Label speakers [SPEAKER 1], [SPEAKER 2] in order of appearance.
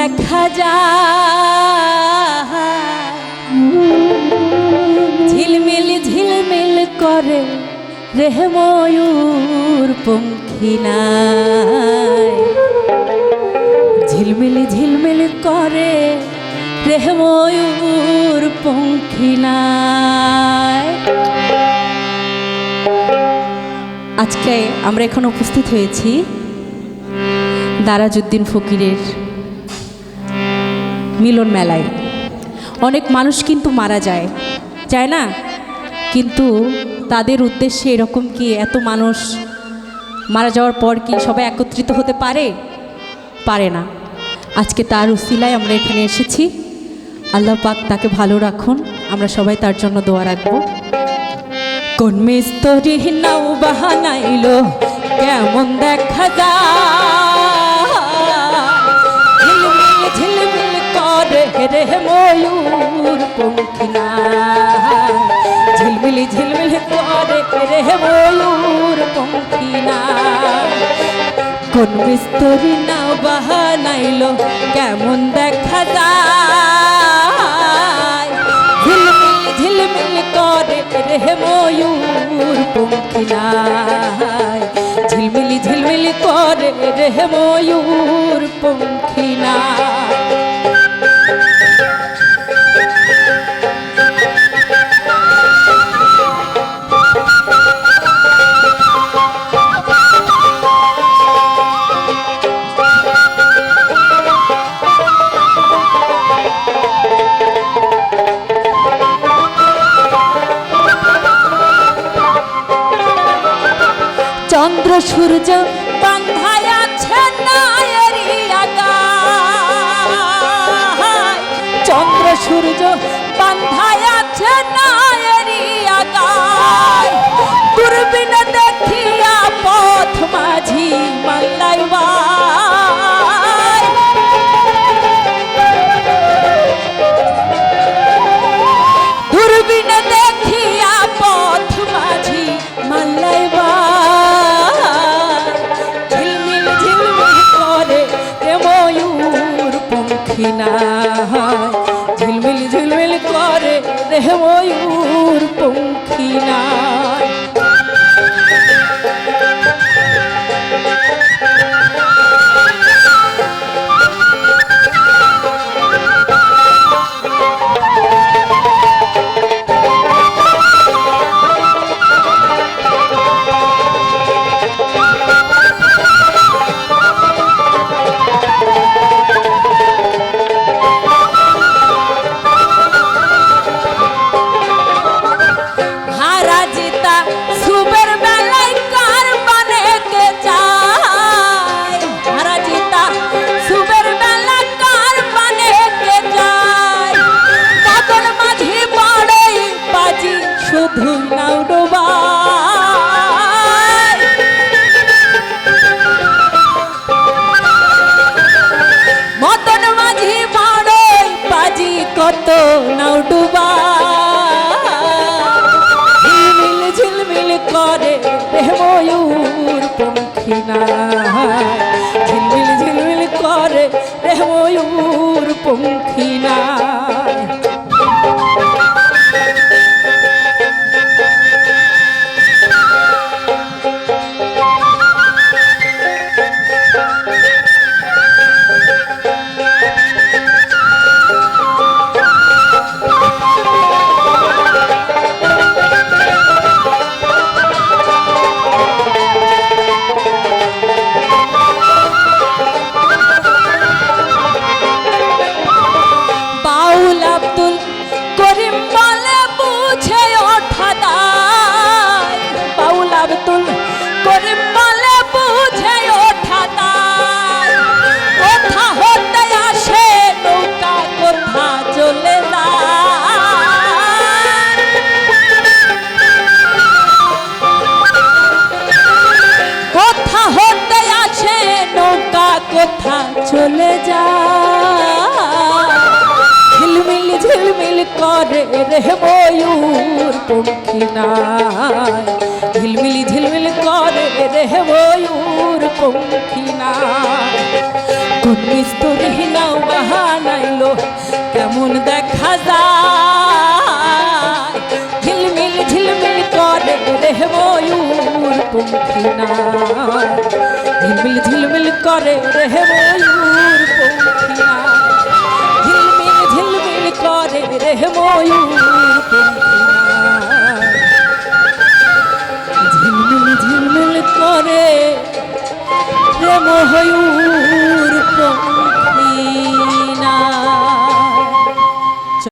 [SPEAKER 1] দেখা যায়। ঝিলমিল ঝিলমিল করে রেহ ময়ূর পঙ্খী নাই ঝিলমিল ঝিলমিল করে রেহ ময়ূর পঙ্খী আজকে আমরা এখন উপস্থিত হয়েছি দারাজউদ্দিন ফকিরের মিলন মেলায়। অনেক মানুষ কিন্তু মারা যায়। যায় না? কিন্তু তাদের উদ্দেশ্যে এরকম কি এত মানুষ মারা যাওয়ার পর কি সবাই একত্রিত হতে পারে? পারে না। আজকে তার উসিলায় আমরা এখানে এসেছি। আল্লাহ পাক তাকে ভালো রাখুন। আমরা সবাই তার জন্য দোয়া রাখব। কোন মিস্তরি নাও বাহানাইলো কেমন দেখা যায়? রে ময়ূর পঙ্খিনা ঝিলমিল ঝিলমিল করে, রে ময়ূর পঙ্খিনা কোন মিস্তরি নাও বাহানাইলো, কেমন দেখা যায়? ঝিলমিল ঝিলমিল করে, রে ময়ূর পঙ্খিনায় ঝিলমিল ঝিলমিল করে, রে ময়ূর পঙ্খিনায় সূর্য চন্দ্র সূর্য বান্ধায় দেখিয়া পথ মাঝি মাল্লাই পঙ্খিনা ঝিলমিল ঝিলমিল করে রে ময়ূর পঙ্খিনা হারা কত নাও ডুবায় ঝিলমিল করে রে কথা চলে যা ঝিলমিল ঝিলমিল করে রে ময়ূর পঙ্খী নাই ঝিলমিল ঝিলমিল করে রে ময়ূর পঙ্খী নাই কোন মিস্তরি নাও বাহানাইলো, কেমন দেখা যায়? ঝিলমিল ঝিলমিল করে রে ময়ূর পঙ্খী নাই ঝিলমিল ঝিলমিল করে রে ময়ূর পঙ্খী